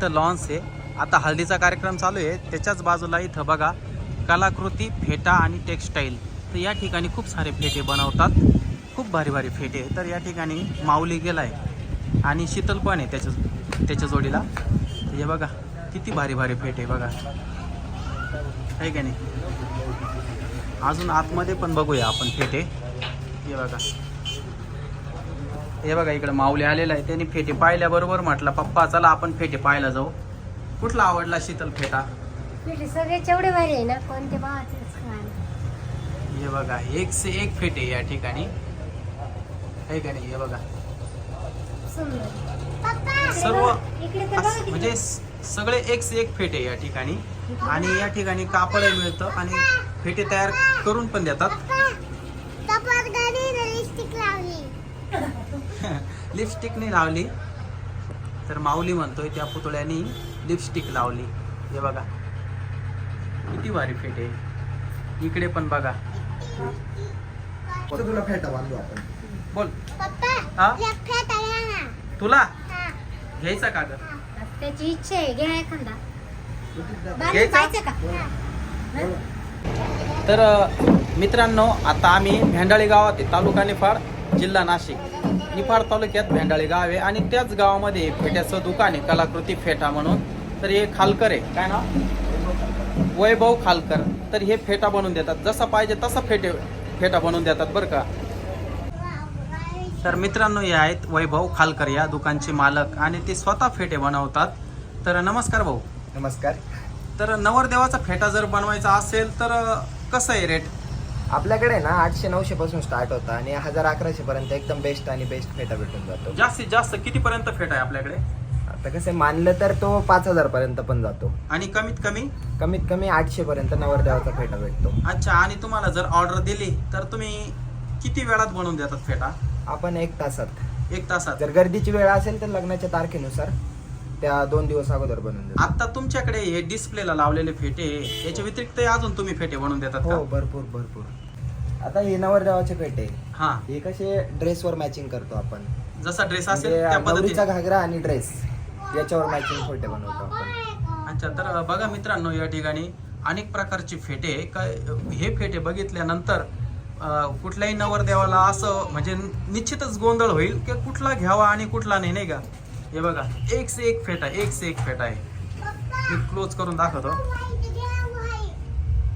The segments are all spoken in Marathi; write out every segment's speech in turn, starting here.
इथं लॉन्स आहे. आता हळदीचा कार्यक्रम चालू आहे. त्याच्याच बाजूला इथं बघा कलाकृती फेटा आणि टेक्स्टाईल तर या ठिकाणी खूप सारे फेटे बनवतात. खूप भारी भारी फेटे तर या ठिकाणी माऊली गेला आहे आणि शीतल पण आहे त्याच्या त्याच्या जोडीला. हे बघा किती भारी भारी फेटे बघा. आहे का नाही? अजून आतमध्ये पण बघूया आपण फेटे. हे बघा. हे बघा इकडे माऊली आलेला आहे त्यांनी फेटे पाहिल्याबरोबर म्हटलं पप्पा चला आपण फेटे पाहायला जाऊ कुठला आवडला शीतल फेटा सगळे जेवढे भारी आहे ना कोणते भावाचेच खायला हे बघा एक से एक फेटे या ठिकाणी आहे का नाही हे बघा सर्व. म्हणजे सगळे एक से एक फेटे या ठिकाणी आणि या ठिकाणी कापडही मिळतं आणि फेटे तयार करून पण देतात लिपस्टिकने लावली. तर माऊली म्हणतोय त्या पुतळ्यानी लिपस्टिक लावली. हे बघा. किती भारी फेटे इकडे पण बघा. तुला फेटा बांधू आपण. बोल. हा? तुला? घ्यायचा का ग? त्याची इच्छा आहे. घ्या एखादा. तर मित्रांनो आता आम्ही भेंडाळी गावात आहे. तालुका निफाड जिल्हा नाशिक. निफाड तालुक्यात भेंडाळी गाव आहे आणि त्याच गावामध्ये फेट्याचं दुकान आहे कलाकृती फेटा म्हणून. तर हे खालकर आहे. काय ना वैभव खालकर. तर हे फेटा बनवून देतात. जसा पाहिजे तसा फेटे फेटा बनवून देतात बरं का. तर मित्रांनो हे आहेत वैभव खालकर या दुकानचे मालक आणि ते स्वतः फेटे बनवतात. तर नमस्कार भाऊ. नमस्कार. तर नवरदेवाचा फेटा जर बनवायचा असेल तर कसं आहे रेट आपल्याकडे ना आठशे नऊशे पासून स्टार्ट होता आणि हजार अकराशे पर्यंत एकदम बेस्ट आणि बेस्ट फेटा भेटून जातो. जास्तीत जास्त कितीपर्यंत फेटा आहे आपल्याकडे? आता कसं मानलं तर तो पाच हजार पर्यंत पण जातो. आणि कमीत कमी? कमीत कमी आठशे पर्यंत नवरदेवाचा फेटा भेटतो. अच्छा आणि तुम्हाला जर ऑर्डर दिली तर तुम्ही किती वेळात बनवून देतात फेटा? आपण एक तासात. एक तासात? जर गर्दीची वेळ असेल तर लग्नाच्या तारखेनुसार त्या दोन दिवस अगोदर बनवून देतो. आता तुमच्याकडे हे डिस्प्लेला लावलेले फेटे याच्या व्यतिरिक्त अजून तुम्ही फेटे बनवून देतात हो भरपूर भरपूर. आता हे नवरदेवाचे फेटे हा. हे कसे ड्रेसवर मॅचिंग करतो आपण. जसा ड्रेस असेल म्हणजे त्या नवरीचा पद्धतीने. घागरा आणि ड्रेस याच्यावर मॅचिंग फेटे बनवतो आपण. अच्छा तर बघा मित्रांनो या ठिकाणी अनेक प्रकारचे फेटे. काय हे फेटे बघितल्यानंतर अं, कुठल्याही नवरदेवाला असं म्हणजे निश्चितच गोंधळ होईल की कुठला घ्यावा आणि कुठला नाही नाही का? हे बघा एक से एक फेटा एक से एक फेटा आहे. मी क्लोज करून दाखवतो.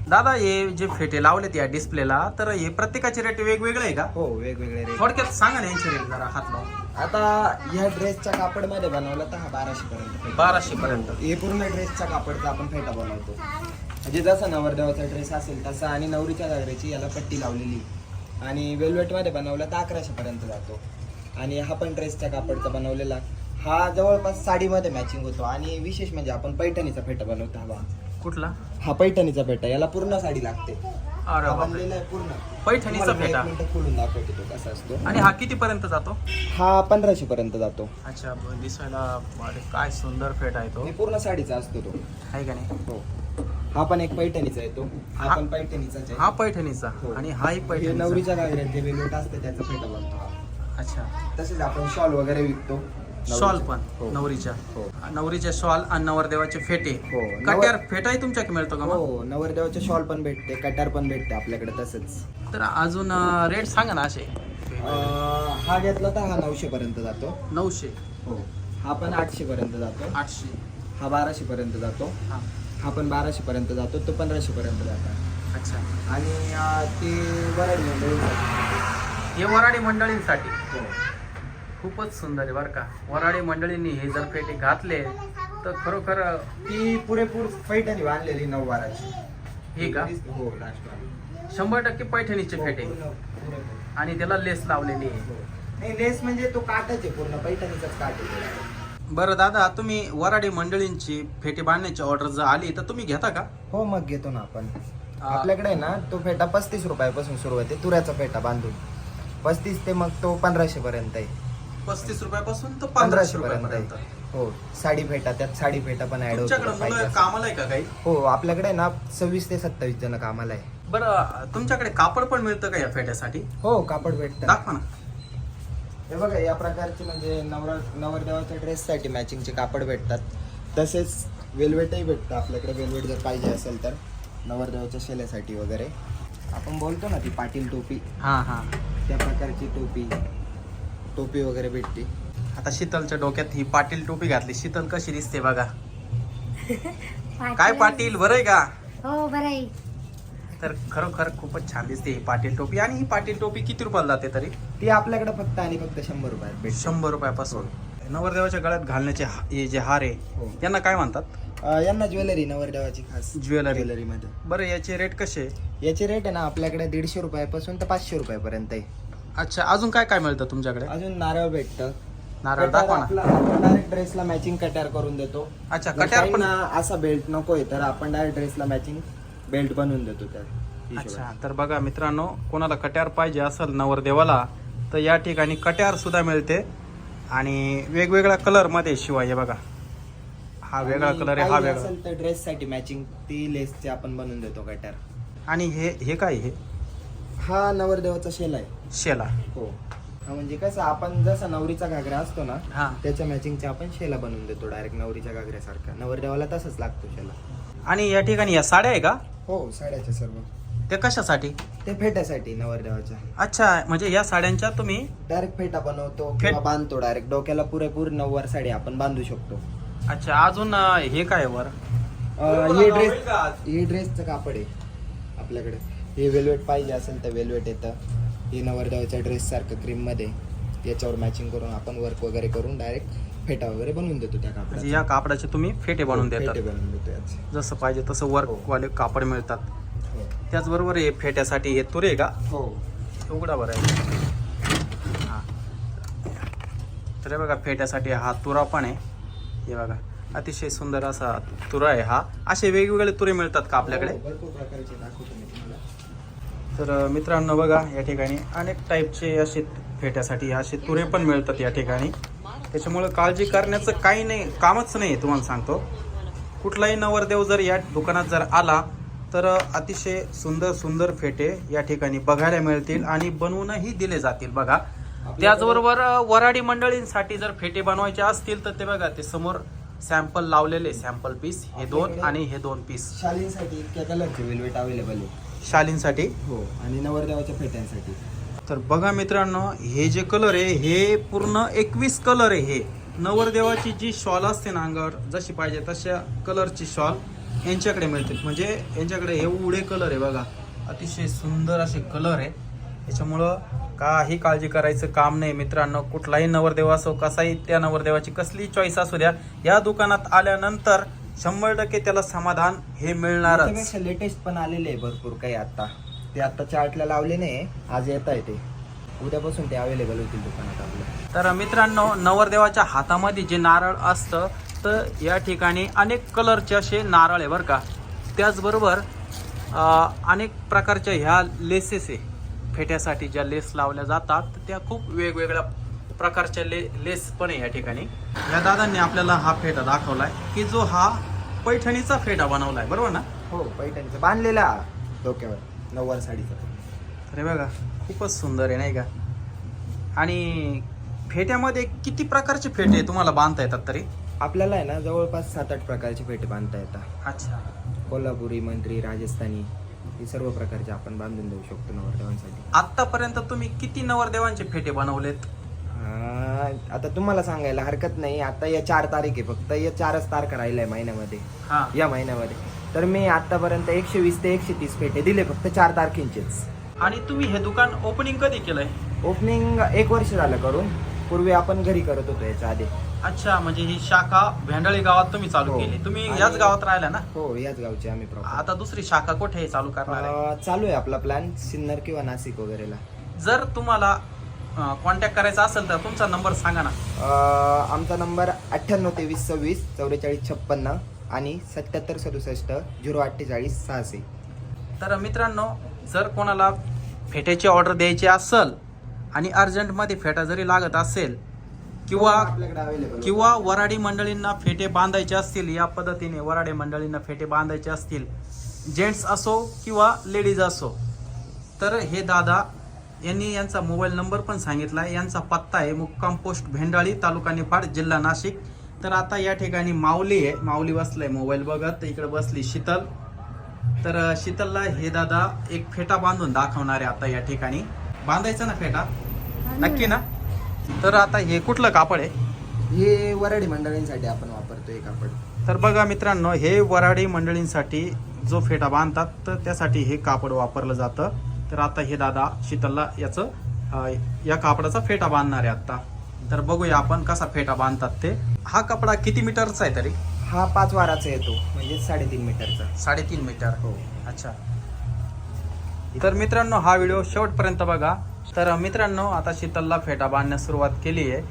दादा हे जे फेटे लावलेत या डिस्प्लेला तर हे प्रत्येकाचे रेट वेगवेगळे आहे का? हो वेगवेगळे रेट थोडक्यात सांगा ना यांचे रेट जरा हात लावून. आता ह्या ड्रेसच्या कापडमध्ये बनवला तर हा बाराशे पर्यंत बाराशे पर्यंत. हे पूर्ण ड्रेसच्या कापडचा आपण फेटा बनवतो. म्हणजे जसा नवरदेवाचा ड्रेस असेल तसा आणि नवरीच्या घागऱ्याची याला पट्टी लावलेली. आणि वेल्वेटमध्ये बनवला तर अकराशे पर्यंत जातो. आणि हा पण ड्रेसच्या कापडचा बनवलेला. हा जवळपास साडीमध्ये मॅचिंग होतो. आणि विशेष म्हणजे आपण पैठणीचा फेटा बनवतो हा बघा. कुठला? हा पैठणीचा फेटा याला पूर्ण साडी लागते. अरे हा बापरे. बनलेला आहे पूर्ण. पैठणीचा तुम्हाला मी फेटा. एक मिनिटं खोलून दाखवतो तो कसा असतो. आणि हा किती पर्यंत जातो? हा पंधराशे पर्यंत जातो. अच्छा ब- दिसायला अरे काय सुंदर फेट आहे तो. आणि पूर्ण साडीचा असतो तो. आहे का नाही? हो. हा पण एक पैठणीचा आहे तो. हा हा- पण पैठणीचाच आहे. हा पैठणीचा. हो. आणि हाही हे पैठणीचा. नवरीच्या घागऱ्यात जे वेगवेट असते त्याचा फेटा बनतो हा. अच्छा. तसेच आपण शॉल वगैरे विकतो. शॉल पण हो. नवरीच्या. हो. नवरीच्या शॉल आणि नवरदेवाचे फेटे. हो. कट्यार फेटाही तुमच्याकडे मिळतो का मग? हो नवरदेवाचे शॉल पण भेटते कटार पण भेटते आपल्याकडे तसंच. तर अजून रेट सांगा ना असे. अं, हा घेतला तर हा नऊशे पर्यंत जातो. नऊशे. हो. हा पण आठशे पर्यंत जातो. आठशे. हा बाराशे पर्यंत जातो. हा. हा पण बाराशे पर्यंत जातो तो पंधराशे पर्यंत जातो. अच्छा. आणि अं, ते वराडी मंडळीसाठी. हे वराडी मंडळींसाठी. हो. खूपच सुंदर आहे बरं का. वराडी मंडळींनी हे जर फेटे घातले तर खरोखर ती पुरेपूर पैठणी बांधलेली नऊ बाराची हे का? हो लास्ट शंभर टक्के पैठणीचे फेटे आणि त्याला लेस लावलेली आहे. नाही लेस म्हणजे तो काटच आहे पूर्ण पैठणीचाच काट आहे. बरं दादा तुम्ही वराडी मंडळींची फेटे बांधण्याची ऑर्डर जर आली तर तुम्ही घेता का? हो मग घेतो ना आपण. आपल्याकडे आहे ना तो फेटा पस्तीस रुपयापासून सुरुवात आहे तुऱ्याचा फेटा बांधून. पस्तीस ते मग तो पंधराशे पर्यंत आहे. पस्तीस रुपयापासून तर पंधराशे पंधराशे पर्यंत रुपयापर्यंत हो साडी फेटा त्यात साडी फेटा पण ऍड तुमच्याकडे. कामाला आहे का काही? हो आपल्याकडे ना सव्वीस ते सत्तावीस जण कामाला आहे. बरं तुमच्याकडे कापड पण मिळतं का या फेट्यासाठी? हो कापड भेटतं. दाखवा ना. हे बघा या प्रकारचे म्हणजे नवर नवरदेवाच्या ड्रेससाठी मॅचिंगचे कापड भेटतात. तसेच वेलवेटही भेटतं आपल्याकडे वेलवेट जर पाहिजे असेल तर. नवरदेवाच्या शेल्यासाठी वगैरे. आपण बोलतो ना ती पाटील टोपी. हां हां. त्या प्रकारची टोपी. टोपी वगैरे भेटते. आता शीतलच्या डोक्यात ही पाटील टोपी घातली. शीतल कशी दिसते बघा. काय पाटील बरं आहे का? हो बरं आहे. तर खरोखर खूपच छान दिसते ही पाटील टोपी. आणि ही पाटील टोपी किती रुपयाला जाते तरी? ती आपल्याकडे फक्त आणि फक्त शंभर रुपयात भेटते. शंभर रुपयापासून. नवरदेवाच्या गळ्यात घालण्याचे हा- हे जे हार आहे हो. यांना काय म्हणतात? अं, यांना ज्वेलरी नवरदेवाची खास ज्वेलरी. ज्वेलरीमध्ये. बरं याचे रेट कसे याचे रेट आहे ना आपल्याकडे दीडशे रुपयापासून तर पाचशे रुपयापर्यंत आहे. अच्छा अजून काय काय मिळतं तुमच्याकडे? अजून नारळ भेटतं. नारळ दाखवा ना. डायरेक्ट ड्रेसला मॅचिंग कट्यार करून देतो. अच्छा कट्यार पण असा बेल्ट नकोय तर आपण डायरेक्ट ड्रेसला मॅचिंग बेल्ट बनवून देतो त्या. अच्छा तर बघा मित्रांनो कोणाला कट्यार पाहिजे असेल नवरदेवाला तर या ठिकाणी कट्यार सुद्धा मिळते. आणि वेगवेगळ्या कलरमध्ये शिवाय हे बघा. हा वेगळा कलर आहे हा वेगळा. ड्रेस साठी मॅचिंग ती लेसचे आपण बनवून देतो कट्यार आणि हे हे काय हे हा नवरदेवाचा शेल आहे. शेला हो. हा म्हणजे कसं आपण जसा नवरीचा घागरा असतो ना हा. त्याच्या मॅचिंगचा आपण शेला बनवून देतो डायरेक्ट नवरीच्या घागऱ्यासारखा. नवरदेवाला तसंच लागतो शेला. आणि या ठिकाणी या साड्या आहे का? हो साड्याचे सर्व. ते कशासाठी? ते फेट्यासाठी नवरदेवाच्या. अच्छा म्हणजे या साड्यांच्या तुम्ही डायरेक्ट फेटा बनवतो फेट- किंवा बांधतो डायरेक्ट डोक्याला पुरेपूर नऊवार साडी आपण बांधू शकतो. अच्छा अजून अं, हे काय वर? अं, हे ड्रेस हे ड्रेसचं कापड आहे आपल्याकडे. हे वेलवेट पाहिजे असेल तर वेलवेट येतं. हे नवरदेवाच्या ड्रेस सारखं क्रीममध्ये. याच्यावर मॅचिंग करून आपण वर्क वगैरे करून डायरेक्ट फेटा वगैरे बनवून देतो त्या म्हणजे कापडाचे या कापडाचे तुम्ही फेटे बनवून फेटे देतात. बनवून देतो याचे. जसं पाहिजे तसं वर्क वाले कापड मिळतात. हो. त्याचबरोबर हे फेट्यासाठी हे तुरे का? हो. उघडा बरं आहे. हा. तर हे बघा फेट्यासाठी हा तुरा पण आहे. हे बघा अतिशय सुंदर असा तुरा आहे हा. असे वेगवेगळे तुरे मिळतात का आपल्याकडे? हो, भरपूर प्रकारचे दाखवतो तर मित्रांनो बघा या ठिकाणी अनेक टाईपचे असे फेट्यासाठी असे तुरे पण मिळतात या ठिकाणी. त्याच्यामुळं काळजी करण्याचं काही नाही कामच नाही तुम्हाला सांगतो. कुठलाही नवरदेव जर या दुकानात जर आला तर अतिशय सुंदर सुंदर फेटे या ठिकाणी बघायला मिळतील आणि बनवूनही दिले जातील बघा. त्याचबरोबर वराडी मंडळींसाठी जर फेटे बनवायचे असतील तर ते बघा ते समोर सॅम्पल लावलेले सॅम्पल पीस हे दोन आणि हे दोन पीस शालींसाठी इतक्या कलरचे वेलवेट अवेलेबल आहे शालींसाठी? हो आणि नवरदेवाच्या फेट्यांसाठी तर बघा मित्रांनो हे जे कलर आहे हे पूर्ण एकवीस कलर आहे हे. नवरदेवाची जी शॉल असते ना अंगावर जशी पाहिजे तशा कलरची शॉल यांच्याकडे मिळते. म्हणजे यांच्याकडे हे उडे कलर आहे बघा. अतिशय सुंदर असे कलर आहे. त्याच्यामुळं काही काळजी करायचं काम नाही मित्रांनो. कुठलाही नवरदेव असो कसाही त्या नवरदेवाची कसली चॉईस असू द्या या दुकानात आल्यानंतर शंभर टक्के त्याला समाधान हे मिळणारच. त्याच्यापेक्षा लेटेस्ट पण आलेले आहे भरपूर काही आता. ते आता चार्टला लावले नाही आज येत आहे ते. उद्यापासून ते अवेलेबल होतील दुकानात आपल्या तर मित्रांनो नवरदेवाच्या हातामध्ये जे नारळ असतं तर या ठिकाणी अनेक कलरचे असे नारळ आहे बरं का. त्याचबरोबर अं, अनेक प्रकारच्या ह्या लेसेस आहे. फेट्यासाठी ज्या लेस लावल्या जातात त्या खूप वेगवेगळ्या प्रकारच्या ले लेस पण आहे या ठिकाणी. या दादांनी आपल्याला हा फेटा दाखवलाय की जो हा पैठणीचा फेटा बनवलाय बरोबर ना? हो पैठणीचं बांधलेला डोक्यावर नऊवार साडीचा. अरे बघा खूपच सुंदर आहे नाही का? आणि फेट्यामध्ये किती प्रकारचे फेटे तुम्हाला बांधता येतात तरी? आपल्याला आहे ना जवळपास सात आठ प्रकारचे फेटे बांधता येतात. अच्छा. कोल्हापुरी मंत्री राजस्थानी हे सर्व प्रकारचे आपण बांधून देऊ शकतो नवरदेवांसाठी. आतापर्यंत तुम्ही किती नवरदेवांचे फेटे बनवलेत? आता तुम्हाला सांगायला हरकत नाही. आता या चार तारीख आहे फक्त. या चारच तारखा राहिल्या महिन्यामध्ये. हा. या महिन्यामध्ये. तर मी आतापर्यंत एकशे वीस ते एकशे तीस पेटे दिले फक्त चार तारखेंचेच. आणि तुम्ही हे दुकान ओपनिंग कधी केलंय? ओपनिंग एक वर्ष झालं करून. पूर्वी आपण घरी करत होतो याच्या आधी. अच्छा म्हणजे ही शाखा भेंडळी गावात तुम्ही चालू हो. केली. तुम्ही आणि- याच गावात राहिला ना? हो याच गावचे आम्ही proper. आता दुसरी शाखा कुठे आहे चालू करणार आहे? अं, चालू आहे आपला प्लॅन सिन्नर किंवा नाशिक वगैरेला. जर तुम्हाला कॉन्टॅक्ट करायचा असेल तर तुमचा नंबर सांगा ना. अं, आमचा नंबर अठ्ठ्याण्णव तेवीस सव्वीस चौवेचाळीस छप्पन्न आणि सत्याहत्तर सदुसष्ट झिरो अठ्ठेचाळीस सहाशे. तर मित्रांनो जर कोणाला फेट्याची ऑर्डर द्यायची असेल आणि अर्जंटमध्ये फेटा जरी लागत असेल किंवा आपल्याकडे अवेलेबल किंवा वराडी मंडळींना फेटे बांधायचे असतील या पद्धतीने वराडी मंडळींना फेटे बांधायचे असतील जेंट्स असो किंवा लेडीज असो तर हे दादा यांनी यांचा मोबाईल नंबर पण सांगितला आहे. यांचा पत्ता आहे मुक्काम पोस्ट भेंडाळी तालुका निफाड जिल्हा नाशिक. तर आता या ठिकाणी माऊली आहे. माऊली बसलाय मोबाईल बघत. इकडे बसली शीतल. तर शीतलला हे दादा एक फेटा बांधून दाखवणार आहे आता या ठिकाणी. बांधायचा ना फेटा? नक्की ना? तर आता हे कुठलं कापड आहे? हे वराडी मंडळींसाठी आपण वापरतोय कापड. तर बघा मित्रांनो हे वराडी मंडळींसाठी जो फेटा बांधतात तर त्यासाठी हे कापड वापरलं जातं. तर आता हे दादा शीतलला याचं या कापडाचा फेटा बांधणार आहे आता. तर बघूया आपण कसा फेटा बांधतात ते. हा कपडा किती मीटरचा आहे तरी? हा पाच वाराचा येतो म्हणजे साडेतीन मीटरचा. साडेतीन मीटर. हो. अच्छा. तर मित्रांनो हा व्हिडिओ शेवटपर्यंत बघा. तर मित्रांनो आता शीतलला फेटा बांधण्यास सुरुवात केली आहे.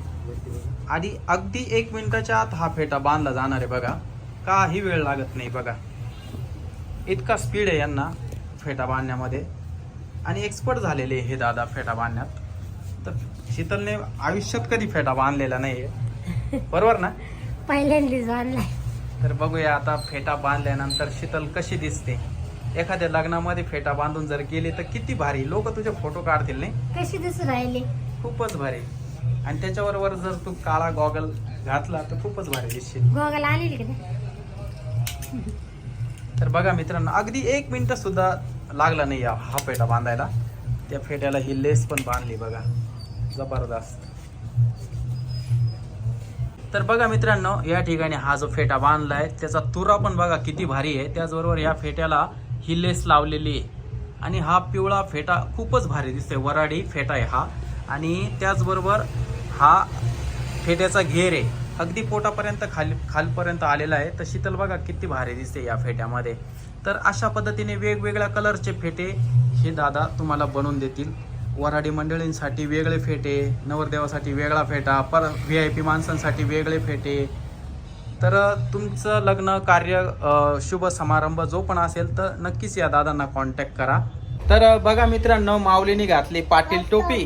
आणि अगदी एक मिनिटाच्या आत हा फेटा बांधला जाणार आहे बघा. काही वेळ लागत नाही बघा. इतका स्पीड आहे यांना फेटा बांधण्यामध्ये. आणि एक्सपर्ट झालेले हे दादा फेटा बांधण्यात. तर शीतलने आयुष्यात कधी फेटा बांधलेला नाही आहे बरोबर ना? पहिल्यांदाच आणलाय तर बघूया आता फेटा बांधल्यानंतर शीतल कशी दिसते. एखाद्या लग्नामध्ये फेटा बांधून जर गेले तर किती भारी. लोक तुझे फोटो काढतील नाही? कशी दिसू राहिली? खूपच भारी. आणि त्याच्याबरोबर जर तू काळा गॉगल घातला तर खूपच भारी दिसशील. गोगाला आलेली नाही? तर बघा मित्रांनो अगदी एक मिनिट सुद्धा लागला नाही या- हा फेटा बांधायला. त्या फेट्याला ही लेस पण बांधली बघा. जबरदस्त. तर बघा मित्रांनो या ठिकाणी हा जो फेटा बांधलाय त्याचा तुरा पण बघा किती भारी आहे. त्याचबरोबर या फेट्याला ही लेस लावलेली आहे. आणि हा पिवळा फेटा खूपच भारी दिसतोय. वराडी फेटा आहे हा. आणि त्याचबरोबर हा फेट्याचा घेर आहे. अगदी पोटापर्यंत खाली खालपर्यंत आलेला आहे. तर शीतल बघा किती भारी दिसते या फेट्यामध्ये. तर अशा पद्धतीने वेगवेगळ्या कलरचे फेटे हे दादा तुम्हाला बनवून देतील. वराडी मंडळींसाठी वेगळे फेटे नवरदेवासाठी वेगळा फेटा पर व्ही आय पी माणसांसाठी वेगळे फेटे. तर तुमचं लग्न कार्य शुभ समारंभ जो पण असेल तर नक्कीच या दादांना कॉन्टॅक्ट करा. तर बघा मित्रांनो माऊलीने घातली पाटील टोपी.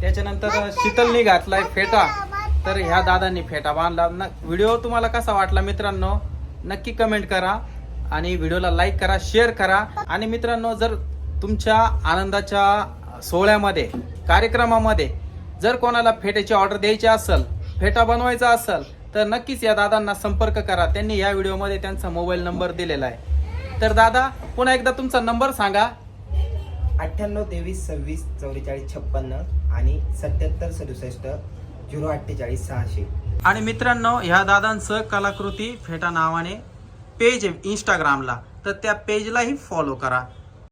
त्याच्यानंतर शीतलनी घातलाय फेटा. तर ह्या दादांनी फेटा बांधला. न व्हिडिओ तुम्हाला कसा वाटला मित्रांनो? नक्की कमेंट करा. आणि व्हिडिओला लाईक करा शेअर करा. आणि मित्रांनो जर तुमच्या आनंदाच्या सोहळ्यामध्ये कार्यक्रमामध्ये जर कोणाला फेट्याची ऑर्डर द्यायची असेल फेटा बनवायचा असेल तर नक्कीच या दादांना संपर्क करा. त्यांनी या व्हिडिओमध्ये त्यांचा मोबाईल नंबर दिलेला आहे. तर दादा पुन्हा एकदा तुमचा नंबर सांगा. अठ्ठ्याण्णव तेवीस सव्वीस चौवेचाळीस छप्पन्न आणि सत्याहत्तर सदुसष्ट झिरो अठ्ठेचाळीस सहाशे. आणि मित्रांनो ह्या दादांचं कलाकृती फेटा नावाने पेज आहे इंस्टाग्रामला तर त्या पेजलाही फॉलो करा.